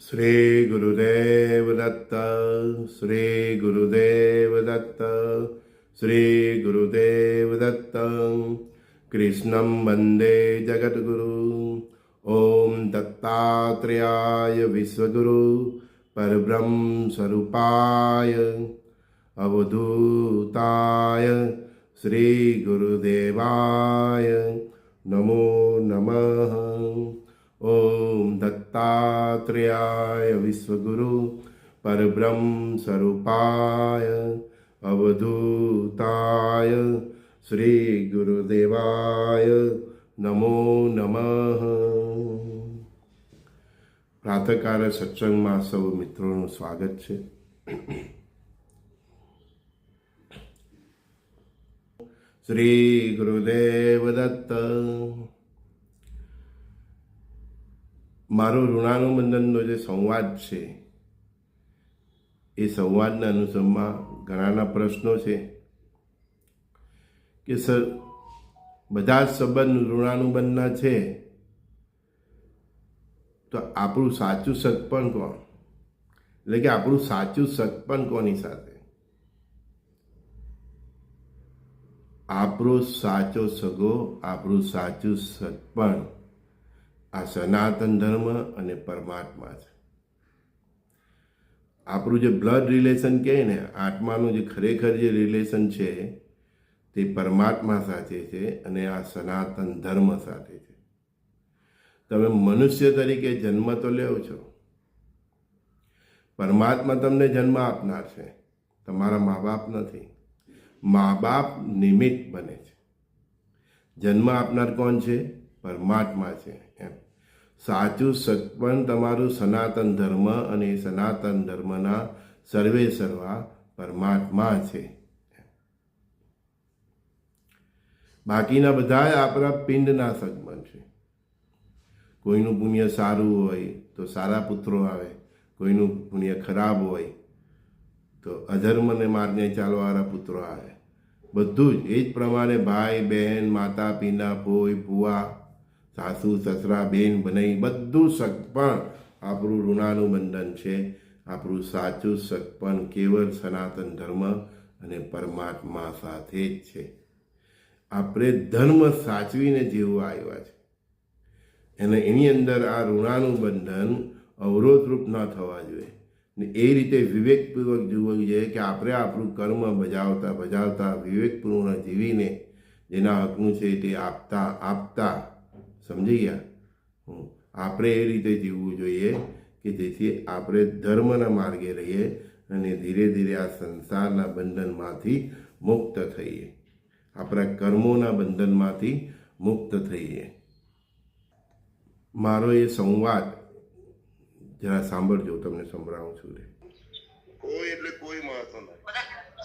श्रीगुरुदेवदत्त श्रीगुरुदेवदत्त श्रीगुरुदेवदत्तं कृष्णं वन्दे जगद्गुरु ॐ दत्तात्रेयाय विश्वगुरु परब्रह्मस्वरूपाय अवधूताय श्रीगुरुदेवाय नमो नमः। ॐ दत्त દત્તાત્રેયાય વિશ્વગુરુ પરબ્રહ્મ સ્વરૂપાય અવધૂતાય શ્રી ગુરુદેવાય નમો નમઃ પ્રાતકાળ સત્સંગમાં સૌ મિત્રોનું સ્વાગત છે શ્રી ગુરુદેવ દત્ત મારો ઋણાનુબંધનનો જે સંવાદ છે, એ સંવાદના અનુસરમાં ઘણાના પ્રશ્નો છે કે સર, બધા જ સંબંધ ઋણાનુબંધના છે, તો આપણું સાચું સગપણ કોણ? એટલે કે આપણું સાચું સગપણ કોની સાથે? આપણો સાચો સગો આપણું સાચું સગપણ આ સનાતન ધર્મ અને પરમાત્મા છે. આપણું જે બ્લડ રિલેશન કહે ને, આત્માનું જે ખરેખર જે રિલેશન છે, તે પરમાત્મા સાથે છે અને આ સનાતન ધર્મ સાથે છે. તમે મનુષ્ય તરીકે જન્મ તો લેવ છો. પરમાત્મા તમને જન્મ આપનાર છે. તમારા મા બાપ નથી. મા બાપ નિમિત્ત બને છે. જન્મ આપનાર કોણ છે? પરમાત્મા છે. સાચું સત્પન તમારું સનાતન ધર્મ અને સનાતન ધર્મના સર્વે સર્વા પરમાત્મા છે. બાકીના બધા આપણા પિંડના સગમન છે. કોઈનું પુણ્ય સારું હોય તો સારા પુત્રો આવે, કોઈનું પુણ્ય ખરાબ હોય તો અધર્મને માર્ગે ચાલવાવાળા પુત્રો આવે. બધું જ, એ જ પ્રમાણે ભાઈ બહેન માતા, પિતા ભોય ફુવા સાસુ, સસરા, બેન, બનઈ બધું સગપણ. આપણું ઋણાનુબંધન છે. આપણું સાચું સગપણ કેવળ સનાતન ધર્મ અને પરમાત્મા સાથે જ છે. આપણે ધર્મ સાચવીને જીવવા આવ્યા છે. અને એની અંદર આ ઋણાનુબંધન અવરોધરૂપ ન થવા જોઈએ. ને એ રીતે વિવેકપૂર્વક જોવું જોઈએ કે આપણે આપણું કર્મ બજાવતા બજાવતા વિવેકપૂર્ણ જીવીને જેના હકનું છે તે આપતા આપતા સમજી ગયા. આપણે એ રીતે જીવવું જોઈએ કે જેથી આપણે ધર્મના માર્ગે રહીએ અને ધીરે ધીરે આ સંસારના બંધનમાંથી મુક્ત થઈએ. આપણા કર્મોના બંધનમાંથી મુક્ત થઈએ. મારો એ સંવાદ, જરા સાંભળજો, તમને સંભળાવું છું રે. કોઈ એટલે કોઈ મહત્વ નથી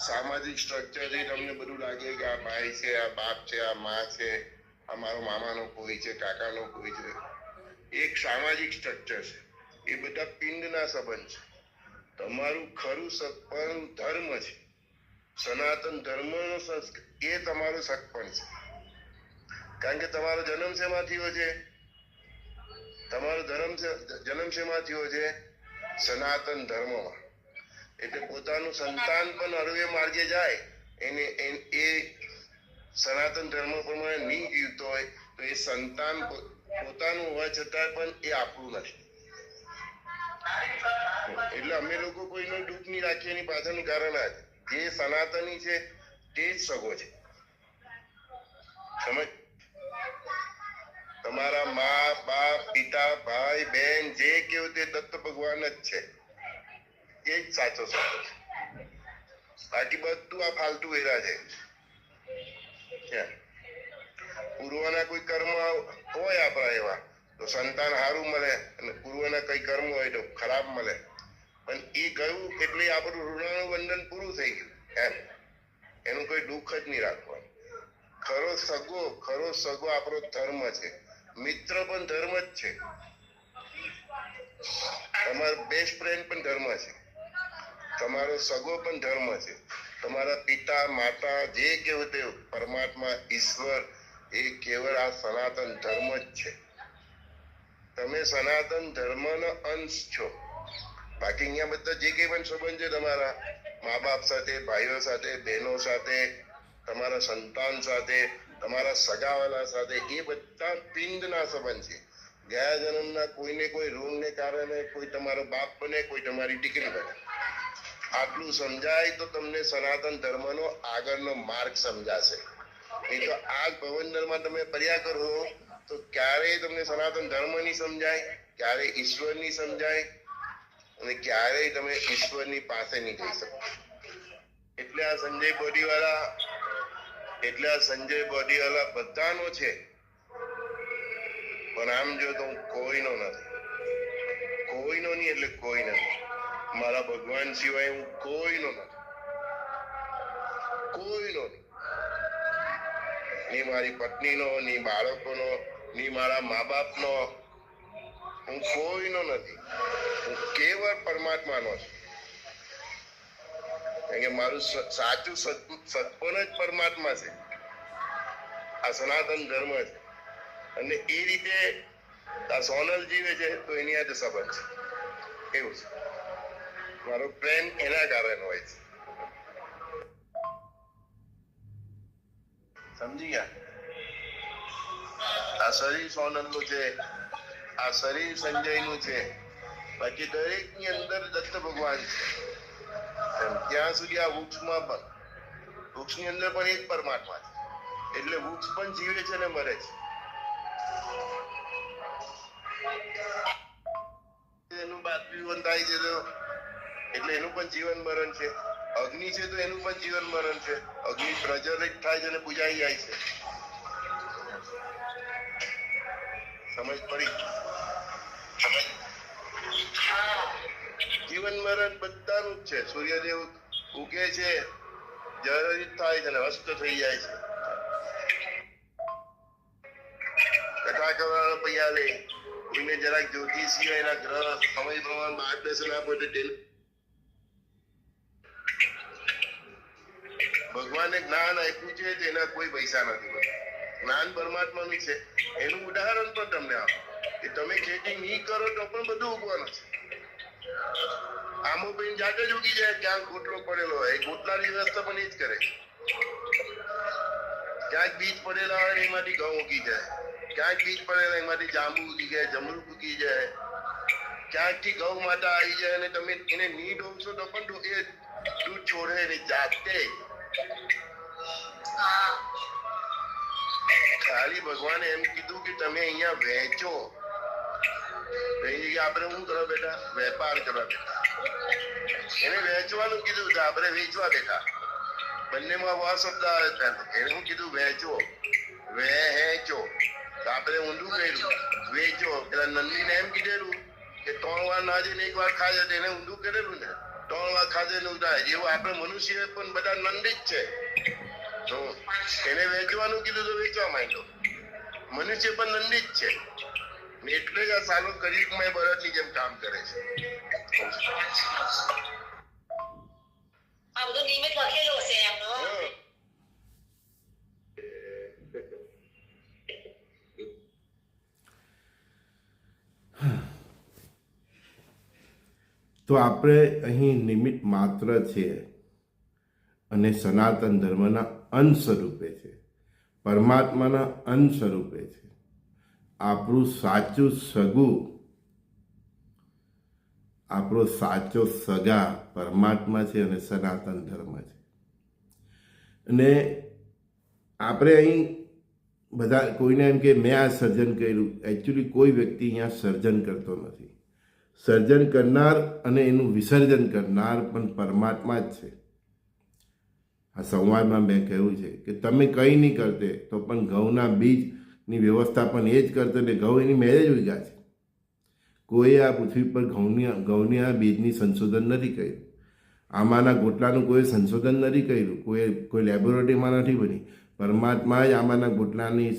સામાજિક સ્ટ્રક્ચર તમને બધું લાગે કે આ ભાઈ છે, આ બાપ છે, આ મા છે. આ મારો મામાનો કોઈ છે, કાકાનો કોઈ છે. એક સામાજિક સ્ટ્રક્ચર છે. એ બધા પિંડના સંબંધ છે. તમારું ખરું સત્પણ ધર્મ છે. સનાતન ધર્મનો સંસ્કાર, એ તમારો સત્પણ છે. કારણ કે તમારો જન્મ શેમાં થયો છે? તમારો ધર્મ જન્મ શેમાં થયો છે? સનાતન ધર્મમાં. એટલે પોતાનું સંતાન પણ અરવે માર્ગે જાય. એન- એ સનાતન ધર્મ પ્રમાણે નહીં જીવતો હોય, તો એ સંતાન પોતાનું હોવા છતાં પણ એ આપણું નથી. એટલે અમે લોકો કોઈનો દુઃખ નહીં રાખીએ, એની પાછળનું કારણ આ જે સનાતની છે, તે જ સગો છે. સમજ? તમારા મા, બાપ, પિતા, ભાઈ બહેન જે કેવું તે દત્ત ભગવાન જ છે. એ જ સાચો સગો છે. બાકી બધું આ ફાલતુ વેરા છે. ક્યાં? પૂર્વના કોઈ કર્મ હોય આપણા એવા. તો સંતાન સારું મળે અને પૂર્વના કઈ કર્મ હોય તો ખરાબ મળે. પણ એ ગયું એટલે આપણું ઋણાનું બંધન પૂરું થઈ ગયું. એમ. એનું કોઈ દુઃખ જ નહીં રાખવાનું. ખરો સગો ખરો સગો આપણો ધર્મ છે. મિત્ર પણ ધર્મ જ છે. તમારો બેસ્ટ ફ્રેન્ડ પણ ધર્મ છે. તમારો સગો પણ ધર્મ છે. તમારા પિતા, માતા જે કેવું તે પરમાત્મા, ઈશ્વર, એ કેવળ આ સનાતન ધર્મ જ છે. તમે સનાતન ધર્મનો અંશ છો. બાકી અહીંયા બધા જે કંઈ પણ સંબંધ છે તમારા મા બાપ સાથે, ભાઈઓ સાથે, બહેનો સાથે, તમારા સંતાન સાથે, તમારા સગાવાલા સાથે, એ બધા પિંડના સંબંધ છે. ગયા જન્મના કોઈને કોઈ રોગને કારણે કોઈ તમારો બાપ બને, કોઈ તમારી દીકરી બને. આટલું સમજાય તો તમને સનાતન ધર્મનો આગળનો માર્ગ સમજાશે. નહીં તો આ ભવંડરમાં તમે પર્યા કરો, તો ક્યારેય તમને સનાતન ધર્મ સમજાય ક્યારે ઈશ્વર નહીં સમજાય, અને ક્યારેય તમે ઈશ્વરની પાસે નહીં જઈ શકો. એટલે આ સંજય બોડીવાળા, એટલે આ સંજય બોડીવાળા બધાનો છે. પણ આમ જો તો કોઈનો નથી. કોઈનો નહીં એટલે કોઈ નથી. મારા ભગવાન સિવાય હું કોઈનો નથી. કોઈનો નહીં ની મારી પત્નીનો, ની બાળકોનો, ની મારા મા બાપનો હું કોઈનો નથી. હું કેવળ પરમાત્માનો છું. કારણ કે મારું સાચું સત- સત્પન જ પરમાત્મા છે. આ સનાતન ધર્મ છે. અને એ રીતે આ સોનલ જીવે છે, તો એની આજે સંબંધ છે. એવું છે. મારો પ્રેમ એના કારણે હોય છે. સમજી ગયા? આ શરીર સોનલનું છે, આ શરીર સંજયનું છે. બાકી દરેકની અંદર દત્ત ભગવાન છે. ત્યાં સુધી આ વૃક્ષમાં પણ વૃક્ષની અંદર પણ એક પરમાત્મા છે. એટલે વૃક્ષ પણ જીવે છે ને મરે છે. એનું બાષ્પીભવન થાય છે તો એટલે એનું પણ જીવન મરણ છે. અગ્નિ છે તો એનું પણ જીવન મરણ છે. અગ્નિ પ્રજ્વલિત થાય છે અને બુજાઈ જાય છે. સમજ પડી? જીવન મરણ બધાનું જ છે. સૂર્યદેવ ઉગે છે જળિત થાય છે અને અસ્ત થઈ જાય છે. કથા કરવાનો પૈયા લે કોઈને જરાક જ્યોતિષી એના ગ્રહ સમય પ્રમાણ માર્ગદર્શન આપો એટલે ભગવાને જ્ઞાન આપ્યું છે તેના કોઈ પૈસા નથી બધા. જ્ઞાન પરમાત્માનું છે. એનું ઉદાહરણ પણ તમને આપો. કે તમે ખેતી નહીં કરો તો પણ બધું ઉગવાનું છે. આમો બેન જાતે જ ઉગી જાય ક્યાંક ગોટલો પડેલો હોય. ગોટલાની વ્યવસ્થા પણ એ જ કરે. ક્યાંક બીજ પડેલા હોય એમાંથી ઘઉં ઉગી જાય. ક્યાંક બીજ પડેલા એમાંથી જાંબુ ઉગી જાય, જમરૂક ઉગી જાય. ક્યાંકથી ગૌ માતા આવી જાય અને તમે એને નીડ ડોબશો તો પણ એ દૂધ છોડે એની જાતે ખાલી ભગવાને એમ કીધું કે તમે અહીંયા વેચો આપણે શું કરો બેટા? વેપાર કરવા બેટા. એને વેચવાનું કીધું તો આપણે વેચવા બેઠા બંનેમાં વા શબ્દ આવે છે. એને શું કીધું? વેચો વેચો આપણે ઊંધું કર્યું. વેચો. પેલા નંદીને એમ કીધેલું કે ત્રણ વાર ના જઈને એક વાર ખાજે એને ઊંધું કરેલું ને? ત્રણ ખાજે ને ઉધાય જેવું આપણે મનુષ્ય પણ બધા નંદી જ છે. તો એને વેચવાનું કીધું તો વેચવા માંડ્યો. મનુષ્ય પણ નંદી જ છે એટલે જ આ સાલો કલિયુગમાં બળદની જેમ કામ કરે છે. આ બધું નિયમિત લખેલું હશે એમનું હા. તો આપણે અહીં નિમિત્ત માત્ર છે અને સનાતન ધર્મના અંશ સ્વરૂપે છે. પરમાત્માના અંશ સ્વરૂપે છે. આપણું સાચું સગું, આપણો સાચો સગા પરમાત્મા છે અને સનાતન ધર્મ છે. અને આપણે અહીં બધા કોઈને એમ કે મેં આ સર્જન કર્યું. એકચ્યુઅલી કોઈ વ્યક્તિ અહીંયા સર્જન કરતો નથી. સર્જન કરનાર અને એનું વિસર્જન કરનાર પણ પરમાત્મા જ છે. આ સંવાદમાં મેં કહ્યું છે કે તમે કંઈ નહીં કરતે, તો પણ ઘઉંના બીજની વ્યવસ્થા પણ એ જ કરતો એટલે ઘઉં એની મેરેજ ઉગ્યા છે. કોઈએ આ પૃથ્વી પર ઘઉંની ઘઉંની આ બીજની સંશોધન નથી કર્યું. આમાંના ગોટલાનું કોઈ સંશોધન નથી કર્યું. કોઈ કોઈ લેબોરેટરીમાં નથી બની. પરમાત્માએ જ આમાંના ગોટલાની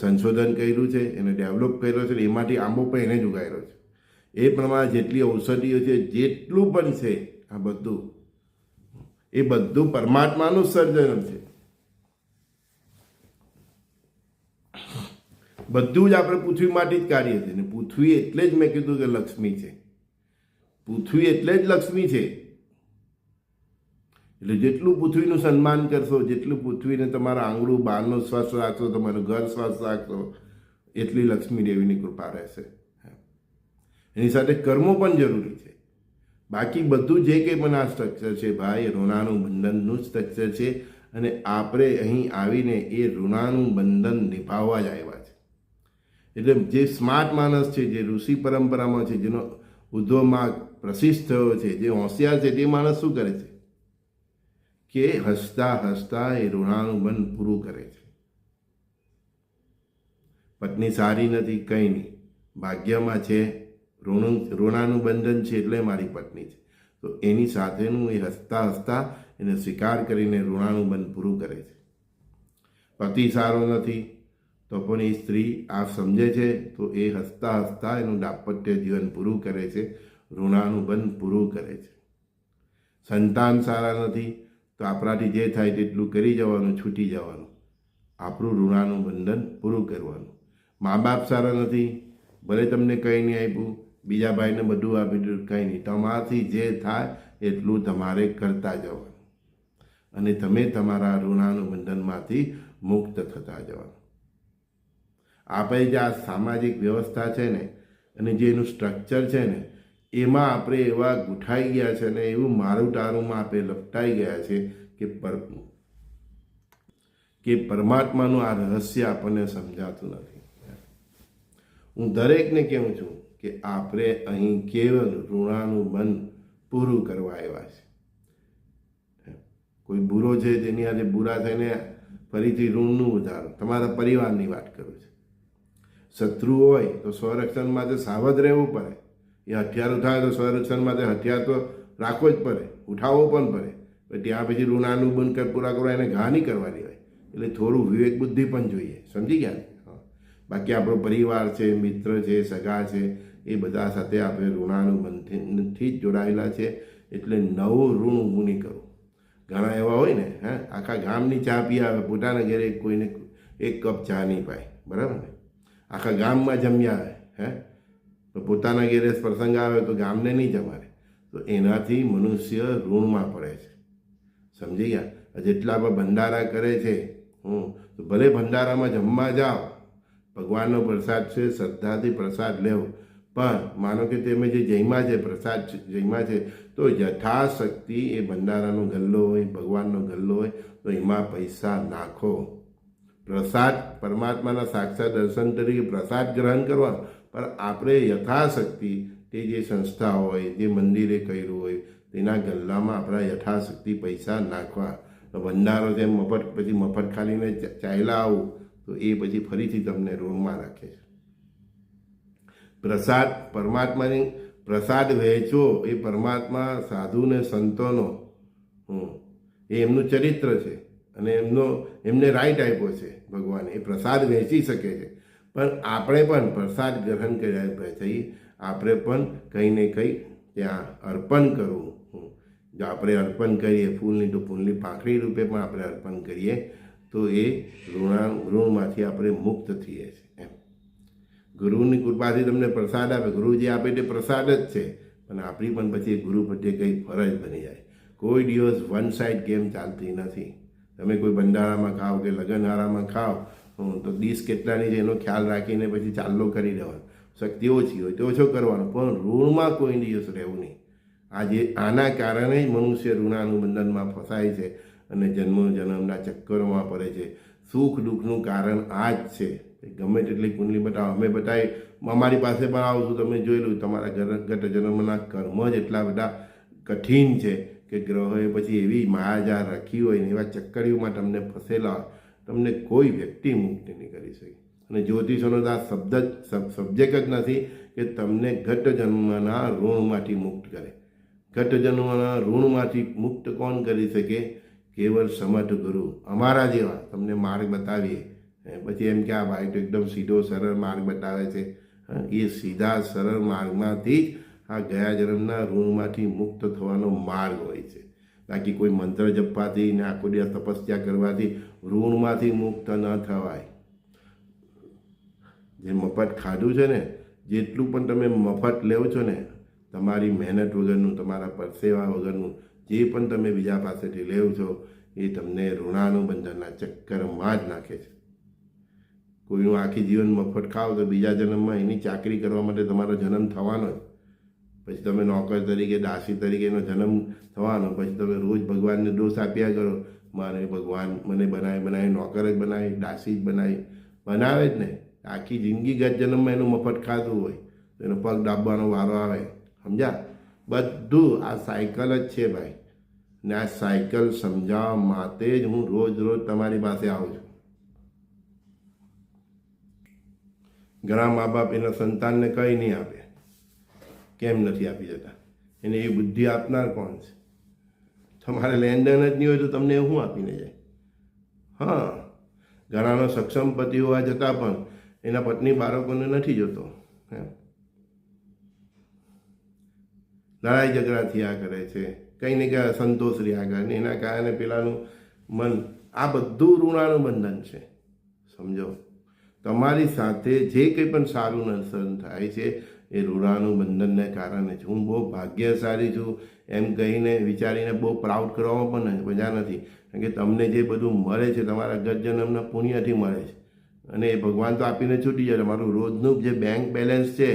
સંશોધન કર્યું છે, એને ડેવલપ કર્યો છે એમાંથી આંબો પણ એને જ ઉગાડ્યો છે. એ પ્રમાણે જેટલી ઔષધિઓ છે, જેટલું પણ છે, આ બધું, એ બધું પરમાત્માનું સર્જન છે. બધું જ આપણે પૃથ્વી માટે જ કાઢીએ છીએ ને પૃથ્વી એટલે જ મેં કીધું કે લક્ષ્મી છે. પૃથ્વી એટલે જ લક્ષ્મી છે. એટલે જેટલું પૃથ્વીનું સન્માન કરશો, જેટલું પૃથ્વીને તમારા આંગળું બહારનો સ્વસ્થ રાખશો, તમારું ઘર સ્વસ્થ રાખશો, એટલી લક્ષ્મી દેવીની કૃપા રહેશે. એની સાથે કર્મો પણ જરૂરી છે. બાકી બધું જે કંઈ પણ આ સ્ટ્રક્ચર છે ભાઈ, ઋણાનું બંધનનું સ્ટ્રક્ચર છે અને આપણે અહીં આવીને એ ઋણાનું બંધન નિભાવવા જ આવ્યા છે. એટલે જે સ્માર્ટ માણસ છે, જે ઋષિ પરંપરામાં છે, જેનો ઉદ્ધવમાં પ્રસિદ્ધ થયો છે, જે હોશિયાર છે, તે માણસ શું કરે છે? કે હસતા હસતા એ ઋણાનું બંધ પૂરું કરે છે. પત્ની સારી નથી, કંઈ નહીં. ભાગ્યમાં છે ઋણ ઋણાનું બંધન છે એટલે મારી પત્ની છે. તો એની સાથેનું એ હસતા હસતા એને સ્વીકાર કરીને ઋણાનું બંધ પૂરું કરે છે. પતિ સારો નથી, તો પણ એ સ્ત્રી આ સમજે છે, તો એ હસતા હસતા એનું દાંપત્ય જીવન પૂરું કરે છે ઋણાનું બંધ પૂરું કરે છે. સંતાન સારા નથી, તો આપણાથી જે થાય તેટલું કરી જવાનું, છૂટી જવાનું. આપણું ઋણાનું બંધન પૂરું કરવાનું. મા બાપ સારા નથી, ભલે તમને કંઈ નહીં આપ્યું બીજા ભાઈને બધું આપી દીધું, કંઈ નહીં, તમારાથી જે થાય એટલું તમારે કરતા જવાનું. અને તમે તમારા ઋણાનું બંધનમાંથી મુક્ત થતા જવાનું. આપણે જે આ સામાજિક વ્યવસ્થા છે ને, અને જે એનું સ્ટ્રક્ચર છે ને, એમાં આપણે એવા ગૂંઠાઈ ગયા છે ને, એવું મારું તારુંમાં આપણે લપટાઈ ગયા છે કે પર કે પરમાત્માનું આ રહસ્ય આપણને સમજાતું નથી. હું દરેકને કહું છું કે આપણે અહીં કેવલ ઋણાનું મન પૂરું કરવા આવ્યા છે. કોઈ બુરો છે તેની આજે બુરા થઈને ફરીથી ઋણનું ઉદાહરો તમારા પરિવારની વાત કરું છું. શત્રુ હોય તો સ્વરક્ષણ માટે સાવધ રહેવું પડે. એ હથિયાર ઉઠાવે તો સ્વરક્ષણ માટે હથિયાર તો રાખવો જ પડે. ઉઠાવવો પણ પડે. ત્યાં પછી ઋણાનું બંધ પૂરા કરવા એને ઘા નહીં કરવાની હોય. એટલે થોડું વિવેક બુદ્ધિ પણ જોઈએ. સમજી ગયા? બાકી આપણો પરિવાર છે, મિત્ર છે, સગા છે એ બધા સાથે આપણે ઋણાનું બંધથી જ જોડાયેલા છે, એટલે નવું ઋણ ઊભું નહીં કરવું ઘણા એવા હોય ને, હે, આખા ગામની ચા પી આવે, પોતાના ઘરે કોઈને એક કપ ચા નહીં પાય, બરાબર ને? આખા ગામમાં જમ્યા આવે, હે? તો પોતાના ઘેરે પ્રસંગ આવે તો ગામને નહીં જમાડે. તો એનાથી મનુષ્ય ઋણમાં પડે છે. સમજી ગયા? જેટલા પણ ભંડારા કરે છે હું તો ભલે ભંડારામાં જમવા જાઓ, ભગવાનનો પ્રસાદ છે, શ્રદ્ધાથી પ્રસાદ લેવો પણ માનો કે તમે જે જયમાં છે, પ્રસાદ જયમાં છે, તો યથાશક્તિ એ ભંડારાનો ગલ્લો હોય, ભગવાનનો ગલ્લો હોય, તો એમાં પૈસા નાખો. પ્રસાદ, પરમાત્માના સાક્ષાત દર્શન તરીકે પ્રસાદ ગ્રહણ કરવા, પણ આપણે યથાશક્તિ તે જે સંસ્થા હોય, જે મંદિરે કર્યું હોય, તેના ગલ્લામાં આપણા યથાશક્તિ પૈસા નાખવા. તો ભંડારો જેમ મફત, પછી મફત ખાલીને ચાલ્યા આવું, તો એ પછી ફરીથી તમને ઋણમાં રાખે છે. પ્રસાદ પરમાત્માની પ્રસાદ વહેંચવો એ પરમાત્મા સાધુને સંતોનો. એ એમનું ચરિત્ર છે અને એમનો, એમને રાઈટ આપ્યો છે ભગવાન. એ પ્રસાદ વહેંચી શકે છે. પણ આપણે પણ પ્રસાદ ગ્રહણ કર્યા પછી આપણે પણ કંઈ ને કંઈ ત્યાં અર્પણ કરવું. જો આપણે અર્પણ કરીએ, ફૂલની તો ફૂલની પાંખડી રૂપે પણ આપણે અર્પણ કરીએ, તો એ ઋણા, ઋણમાંથી આપણે મુક્ત થઈએ છીએ. ગુરુની કૃપાથી તમને પ્રસાદ આપે. ગુરુજી આપે તે પ્રસાદ જ છે. પણ આપણી પણ પછી ગુરુ પ્રત્યે કંઈ ફરજ બની જાય. કોઈ દિવસ વન સાઇડ ગેમ ચાલતી નથી. તમે કોઈ બંધારામાં ખાઓ કે લગ્નહારામાં ખાઓ, તો ડીશ કેટલાની છે એનો ખ્યાલ રાખીને પછી ચાલ્લો કરી દેવાનો શક્તિ ઓછી હોય તો ઓછો કરવાનો. પણ ઋણમાં કોઈ દિવસ રહેવું નહીં. આજે આના કારણે જ મનુષ્ય ઋણાનુબંધનમાં ફસાય છે અને જન્મ જન્મના ચક્કરોમાં પડે છે. સુખ દુઃખનું કારણ આ જ છે. ગમે તેટલી કુંડલી બતાવો. અમે બતાવી અમારી પાસે પણ આવશું તમે જોયેલું તમારા ઘર ગત જન્મના કર્મ જ એટલા બધા કઠિન છે કે ગ્રહોએ પછી એવી માયાજાર રાખી હોય ને એવા ચક્કરીઓમાં તમને ફસેલા હોય, તમને કોઈ વ્યક્તિ મુક્ત નહીં કરી શકે. અને જ્યોતિષોનો આ શબ્દ જ સબ્જેક્ટ જ નથી કે તમને ઘટ જન્મના ઋણમાંથી મુક્ત કરે. ઘટ જન્મના ઋણમાંથી મુક્ત કોણ કરી શકે? કેવળ સમર્થ ગુરુ અમારા જેવા તમને માર્ગ બતાવીએ. પછી એમ કે આ ભાઈ તો એકદમ સીધો, સરળ માર્ગ બતાવે છે. એ સીધા સરળ માર્ગમાંથી જ આ ગયા જન્મના ઋણમાંથી મુક્ત થવાનો માર્ગ હોય છે. બાકી કોઈ મંત્ર જપવાથી ને આખો દિવસ તપસ્યા કરવાથી ઋણમાંથી મુક્ત ન થવાય. જે મફત ખાધું છે ને, જેટલું પણ તમે મફત લેવો છો ને, તમારી મહેનત વગરનું, તમારા પરસેવા વગરનું, જે પણ તમે બીજા પાસેથી લેવ છો, એ તમને ઋણાનુબંધનના ચક્કરમાં જ નાખે છે. કોઈનું આખી જીવન મફત ખાવ તો બીજા જન્મમાં એની ચાકરી કરવા માટે તમારો જન્મ થવાનો પછી તમે નોકર તરીકે, દાસી તરીકેનો જન્મ થવાનો. પછી તમે રોજ ભગવાનને દોષ આપ્યા કરો. મારે ભગવાન મને બનાવી બનાવી, નોકર જ બનાવી, દાસી જ બનાવી. બનાવે જ ને આખી જિંદગી ગત જન્મમાં એનું મફત ખાતું હોય. તો એનો પગ દાબવાનો વારો આવે. સમજ્યા? બધું આ સાયકલ જ છે ભાઈ. ને આ સાયકલ સમજાવવા માટે જ હું રોજ રોજ તમારી પાસે આવું છું. ઘણા મા બાપ એના સંતાનને કંઈ નહીં આપે. કેમ નથી આપી જતા? એને એ બુદ્ધિ આપનાર કોણ છે? તમારે લેનદેન જ નહીં હોય તો તમને શું આપીને જાય? હા, ઘણાનો સક્ષમ પતિ હોવા જતાં પણ એના પત્ની બાળકોને નથી જોતો. લડાઈ ઝઘડા થયા કરે છે. કંઈ ને કંઈ સંતોષ રહ્યા કરે ને એના કારણે પેલાનું મન, આ બધું ઋણાનું બંધન છે. સમજો? તમારી સાથે જે કંઈ પણ સારું નર્સન થાય છે, એ ઋણાનું બંધનને કારણે છે હું બહુ ભાગ્યશાળી છું. એમ કહીને વિચારીને બહુ પ્રાઉડ કરવામાં પણ મજા નથી. કારણ કે તમને જે બધું મળે છે, તમારા ગત જન્મના પુણ્યથી મળે છે. અને એ ભગવાન તો આપીને છૂટી જાય. તમારું રોજનું જે બેંક બેલેન્સ છે,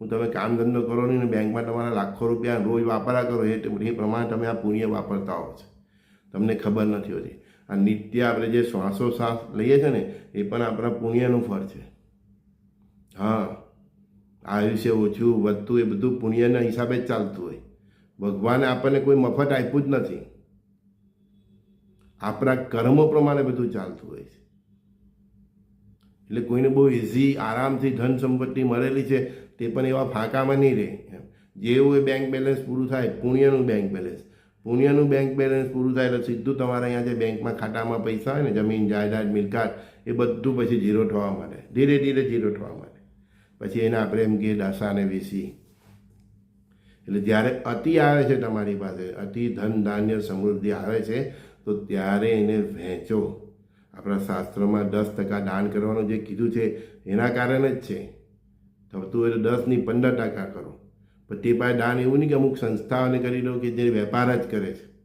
હું તમે કામ ધંધો કરો નહીં ને બેંકમાં તમારા લાખો રૂપિયા રોજ વાપરા કરો, એ પ્રમાણે તમે આ પુણ્ય વાપરતા હો છો. તમને ખબર નથી હોતી. આ નિત્ય આપણે જે શ્વાસો શ્વાસ લઈએ છીએ ને, એ પણ આપણા પુણ્યનું ફળ છે. હા, આયુષ્ય ઓછું, વધતું એ બધું પુણ્યના હિસાબે જ ચાલતું હોય. ભગવાને આપણને કોઈ મફત આપ્યું જ નથી. આપણા કર્મો પ્રમાણે બધું ચાલતું હોય છે. એટલે કોઈને બહુ ઇઝી આરામથી ધન સંપત્તિ મળેલી છે, તે પણ એવા ફાંકામાં નહીં રહે. જેવું એ બેંક બેલેન્સ પૂરું થાય, પુણ્યનું બેંક બેલેન્સ પુણ્યનું બેંક બેલેન્સ પૂરું થાય એટલે સીધું તમારે અહીંયા જે બેંકમાં ખાતામાં પૈસા હોય ને, જમીન, જાયદાદ, મિલકત, એ બધું પછી ઝીરો થવા માટે ધીરે ધીરે ઝીરો થવા માટે પછી એને આપણે એમ કહીએ દશાને વીસી એટલે જ્યારે અતિ આવે છે તમારી પાસે, અતિ ધન ધાન્ય સમૃદ્ધિ આવે છે, તો ત્યારે એને વહેંચો. આપણા શાસ્ત્રમાં દસ ટકા દાન કરવાનું જે કીધું છે, એના કારણે જ છે. થતું તો દસની પંદર ટકા કરો. પણ તે પાસે દાન એવું નહીં કે અમુક સંસ્થાઓને કરી લો કે જે વેપાર જ કરે છે.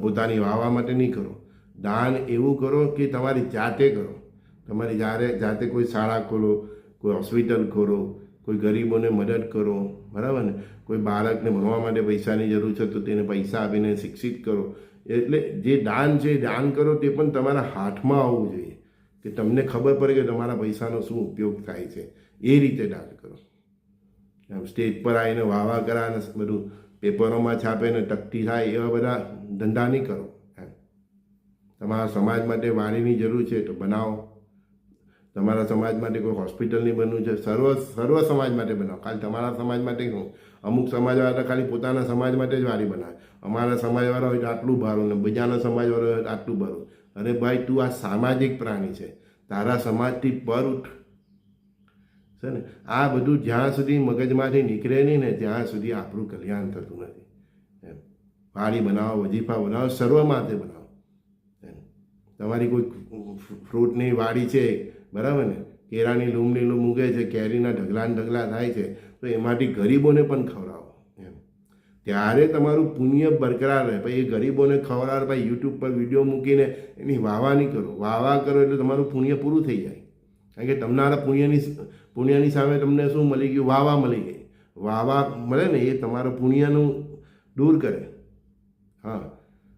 પોતાની વાવા માટે નહીં કરો. દાન એવું કરો કે તમારી જાતે કરો. તમારી જાતે જાતે કોઈ શાળા ખોલો, કોઈ હોસ્પિટલ ખોલો, કોઈ ગરીબોને મદદ કરો. બરાબર ને? કોઈ બાળકને ભણવા માટે પૈસાની જરૂર છે તો તેને પૈસા આપીને શિક્ષિત કરો. એટલે જે દાન છે, દાન કરો તે પણ તમારા હાથમાં આવવું જોઈએ. કે તમને ખબર પડે કે તમારા પૈસાનો શું ઉપયોગ થાય છે. એ રીતે દાન કરો. સ્ટેજ પર આવીને વાવા કરા ને બધું પેપરોમાં છાપે ને ટકતી થાય એવા બધા ધંધા નહીં કરો એમ. તમારા સમાજ માટે વાણીની જરૂર છે તો બનાવો. તમારા સમાજ માટે કોઈ હોસ્પિટલની બનવું છે. સર્વ સર્વ સમાજ માટે બનાવો. ખાલી તમારા સમાજ માટે શું? અમુક સમાજવાળા ખાલી પોતાના સમાજ માટે જ વારી બનાવે. અમારા સમાજવાળા હોય તો આટલું ભારું ને બીજાના સમાજવાળા હોય તો આટલું ભારું. અરે ભાઈ, તું આ સામાજિક પ્રાણી છે. તારા સમાજથી પર ઉઠ. છે ને? આ બધું જ્યાં સુધી મગજમાંથી નીકળે નહીં ને, ત્યાં સુધી આપણું કલ્યાણ થતું નથી. એમ. વાડી બનાવો, વજીફા બનાવો, સર્વ માટે બનાવો. એમ. તમારી કોઈ ફ્રૂટની વાડી છે, બરાબર ને? કેળાની લૂમની લૂમ મૂકે છે, કેરીના ઢગલા ઢગલા થાય છે, તો એમાંથી ગરીબોને પણ ખવડાવો. એમ. ત્યારે તમારું પુણ્ય બરકરાર રહે. પછી એ ગરીબોને ખવડાવ ભાઈ યુટ્યુબ પર વીડિયો મૂકીને એની વાવા નહીં કરો. વાવા કરો એટલે તમારું પુણ્ય પૂરું થઈ જાય. કારણ કે તમારા પુણ્યની પુણ્યની સામે તમને શું મળી ગયું? વાવા મળી ગઈ. વાવા મળે ને એ તમારું પુણ્યનું દૂર કરે. હા.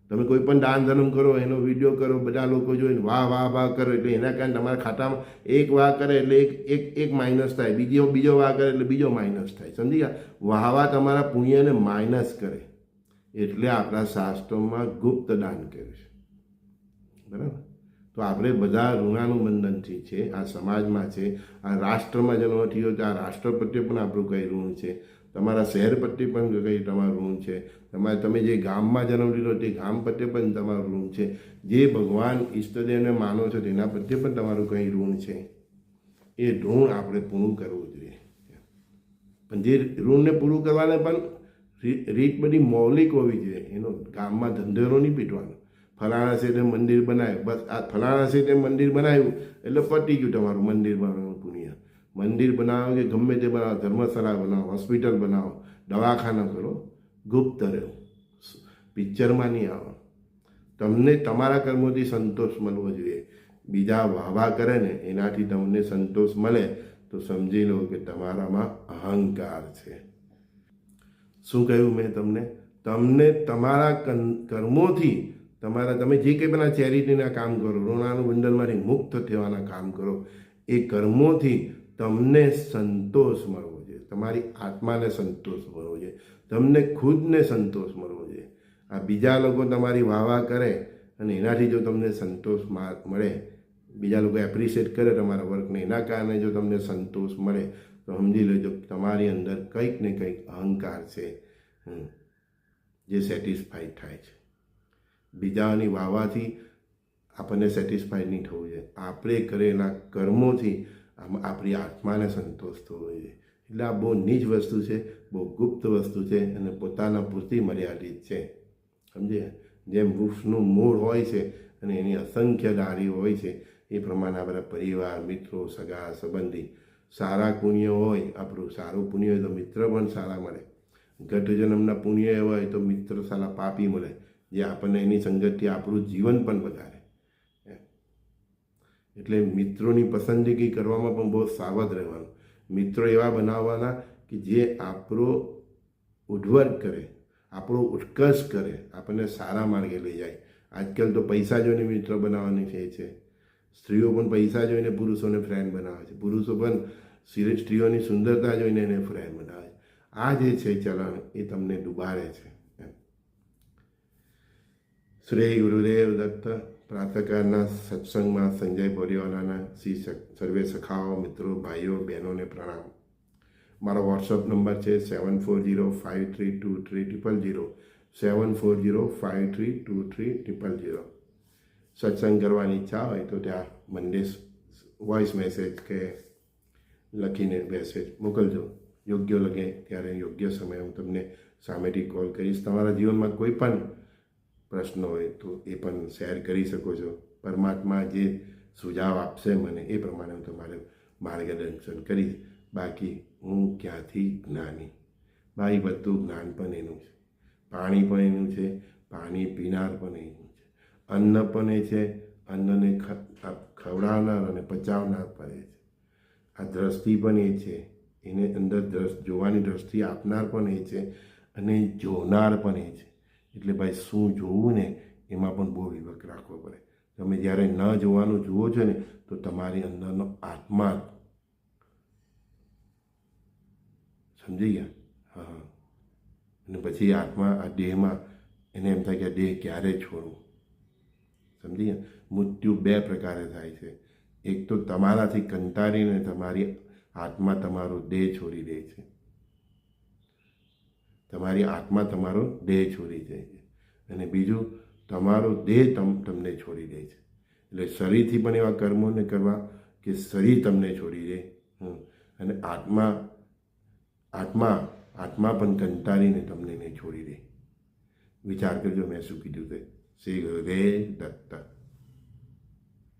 તમે કોઈ પણ દાન ધર્મ કરો, એનો વીડિયો કરો, બધા લોકો જોઈને વાહ વાહ વાહ કરો એટલે એના કારણે તમારા ખાતામાં એક વાહ કરે એટલે એક એક એક માઇનસ થાય. બીજો બીજો વાહ કરે એટલે બીજો માઇનસ થાય. સમજી ગયા? વાહવા તમારા પુણ્યને માઇનસ કરે. એટલે આપણા શાસ્ત્રોમાં ગુપ્ત દાન કર્યું છે. બરાબર? તો આપણે બધા ઋણાનું બંધનથી છે, આ સમાજમાં છે, આ રાષ્ટ્રમાં જન્મ થયો તો આ રાષ્ટ્ર પ્રત્યે પણ આપણું કંઈ ઋણ છે. તમારા શહેર પ્રત્યે પણ કંઈ તમારું ઋણ છે. તમારે તમે જે ગામમાં જન્મ લીધો તે ગામ પ્રત્યે પણ તમારું ઋણ છે. જે ભગવાન ઈષ્ટદેવને માનો છો તેના પ્રત્યે પણ તમારું કંઈ ઋણ છે. એ ઋણ આપણે પૂરું કરવું જોઈએ. પણ જે ઋણને પૂરું કરવાને પણ રીત બધી મૌલિક હોવી જોઈએ. એનો ગામમાં ધંધેરો નહીં પીટવાનો. ફલાણા છે મંદિર બનાવ્યું બસ આ ફલાણા છે મંદિર બનાવ્યું એટલે પતી ગયું તમારું મંદિર બનાવવાનું પુણ્ય. મંદિર બનાવો કે ગમે તે બનાવો, ધર્મશાળા બનાવો હોસ્પિટલ બનાવો, દવાખાના કરો, ગુપ્ત રહો. પિક્ચરમાં નહીં આવો. તમને તમારા કર્મોથી સંતોષ મળવો જોઈએ. બીજા વાહવા કરે ને એનાથી તમને સંતોષ મળે તો સમજી લો કે તમારામાં અહંકાર છે. શું કહ્યું મેં તમને? તમને તમારા કર્મોથી તમારા તમે જે કંઈ પણ ચેરિટીના કામ કરો, ઋણાનું બંડલમાંથી મુક્ત થવાના કામ કરો, એ કર્મોથી તમને સંતોષ મળવો જોઈએ. તમારી આત્માને સંતોષ મળવો જોઈએ. તમને ખુદને સંતોષ મળવો જોઈએ. આ બીજા લોકો તમારી વાહવા કરે અને એનાથી જો તમને સંતોષ મળે, બીજા લોકો એપ્રિશિએટ કરે તમારા વર્કને, એના કારણે જો તમને સંતોષ મળે, તો સમજી લેજો તમારી અંદર કંઈક ને કંઈક અહંકાર છે. જે સેટિસ્ફાઈડ થાય છે. બીજાની વાવાથી આપણને સેટિસ્ફાઈડ નહીં થવું જોઈએ. આપણે કરેલા કર્મોથી આમ આપણી આત્માને સંતોષ થવો જોઈએ. એટલે આ બહુ નીચ વસ્તુ છે, બહુ ગુપ્ત વસ્તુ છે અને પોતાના પૂરતી મર્યાદિત છે. સમજે જેમ વૃક્ષનું મૂળ હોય છે અને એની અસંખ્ય ડાળીઓ હોય છે, એ પ્રમાણે આપણા પરિવાર, મિત્રો, સગા, સંબંધી સારા પુણ્ય હોય, આપણું સારું પુણ્ય હોય તો મિત્ર પણ સારા મળે. ગત જન્મના પુણ્ય હોય તો મિત્ર સારા પાપી મળે. જે આપણને એની સંગતથી આપણું જીવન પણ વધારે. એટલે મિત્રોની પસંદગી કરવામાં પણ બહુ સાવધ રહેવાનું. મિત્રો એવા બનાવવાના કે જે આપણો ઉદ્વર્ગ કરે, આપણો ઉત્કર્ષ કરે, આપણને સારા માર્ગે લઈ જાય. આજકાલ તો પૈસા જોઈને મિત્ર બનાવવાની છે છે. સ્ત્રીઓ પણ પૈસા જોઈને પુરુષોને ફ્રેન્ડ બનાવે છે. પુરુષો પણ સ્ત્રી- સ્ત્રીઓની સુંદરતા જોઈને એને ફ્રેન્ડ બનાવે છે. આ જે છે ચલણ, એ તમને ડુબાડે છે. શ્રી ગુરુદેવ દત્ત, પ્રાતકાળના સત્સંગમાં સંજય બોરીવાલાના શ્રી સર્વે સખાઓ, મિત્રો, ભાઈઓ, બહેનોને પ્રણામ. મારો વોટ્સઅપ નંબર છે seven four zero five three two three triple zero seven four zero five three two three triple zero સત્સંગ કરવાની ઈચ્છા હોય તો ત્યાં મંડે વોઇસ મેસેજ કે લખીને મેસેજ મોકલજો. યોગ્ય લગે ત્યારે યોગ્ય સમયે હું તમને સામેથી કોલ કરીશ. તમારા જીવનમાં કોઈ પણ પ્રશ્ન હોય તો એ પણ શેર કરી શકો છો. પરમાત્મા જે સુઝાવ આપશે મને એ પ્રમાણે હું તમારે માર્ગદર્શન કરીશ. બાકી હું ક્યાંથી જ્ઞાની? ભાઈ બધું જ્ઞાન પણ એનું છે. પાણી પણ એનું છે, પાણી પીનાર પણ એનું છે. અન્ન પણ એ છે, અન્નને ખવડાવનાર અને પચાવનાર પણ એ છે. આ દ્રષ્ટિ પણ એ છે. એને અંદર દ્રષ્ટિ, જોવાની દ્રષ્ટિ આપનાર પણ એ છે અને જોનાર પણ એ છે. એટલે ભાઈ શું જોવું ને એમાં પણ બહુ વિવેક રાખવો પડે. તમે જ્યારે ન જોવાનું જુઓ છો ને, તો તમારી અંદરનો આત્મા સમજી ગયા? હા. અને પછી આત્મા, આ દેહમાં એને એમ થાય કે આ દેહ ક્યારે છોડવું સમજી ગયા? મૃત્યુ બે પ્રકારે થાય છે. એક તો તમારાથી કંટાળીને તમારી આત્મા તમારો દેહ છોડી દે છે. તમારી આત્મા તમારો દેહ છોડી જાય છે. અને બીજું, તમારો દેહ તમ, તમને છોડી દે છે. એટલે શરીરથી પણ એવા કર્મોને કરવા કે શરીર તમને છોડી દે. અને આત્મા આત્મા આત્મા પણ કંટાળીને તમને નહીં છોડી દે. વિચાર કરજો, મેં શું કીધું તે. શ્રી ગુરુદેવ દત્ત.